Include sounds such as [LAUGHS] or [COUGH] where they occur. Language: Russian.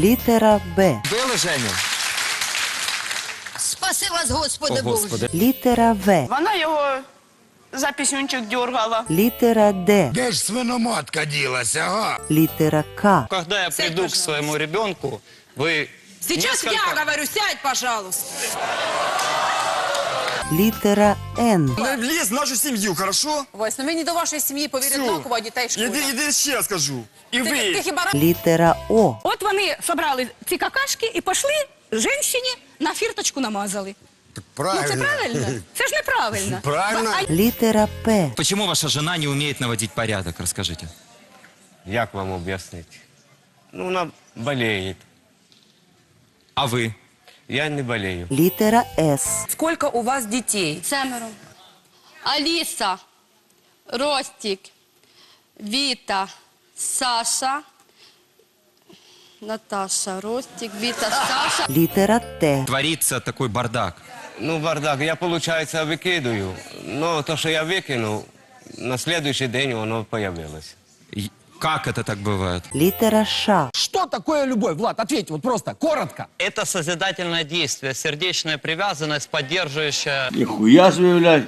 Літера Б. Били Женю? Спаси вас, Господи О, Боже. Господи. Літера В. Вона його за пісюнчик дергала. Літера Д. Де ж свиноматка ділася, га? Літера К. Когда я приду к своему ребенку, вы Сейчас несколько- я говорю, сядь, пожалуйста. Літера Н. Не вліз в нашу сім'ю, хорошо? Вась, ну мені до вашої сім'ї повірить Всю. однаково, а дітей шкода. Іди, іди ще раз кажу. І Ти, ви. ти хіба Літера О. От вони собрали ці какашки і пішли жінщині на фірточку намазали. Правильно. Ну це правильно? Це ж неправильно. Правильно. [LAUGHS] А Літера П. Почему ваша жена не умеет наводить порядок? Расскажите. Як вам об'яснити? Ну, вона болеє. А вы? Я не болею. Літера С. скільки у вас дітей? Семеро. Аліса, Ростік, Віта, Саша, Наташа, Ростік, Віта, Саша. Літера Т. Творится такой бардак. Ну, бардак, я, виходить, викидаю. Ну, то, що я викинув, на следующий день воно появилось. И Как это так бывает? Літера Ш. Что такое любовь, Влад? Ответь вот просто, коротко. Это созидательное действие, сердечная привязанность, поддерживающая Ніхуя собі, блядь.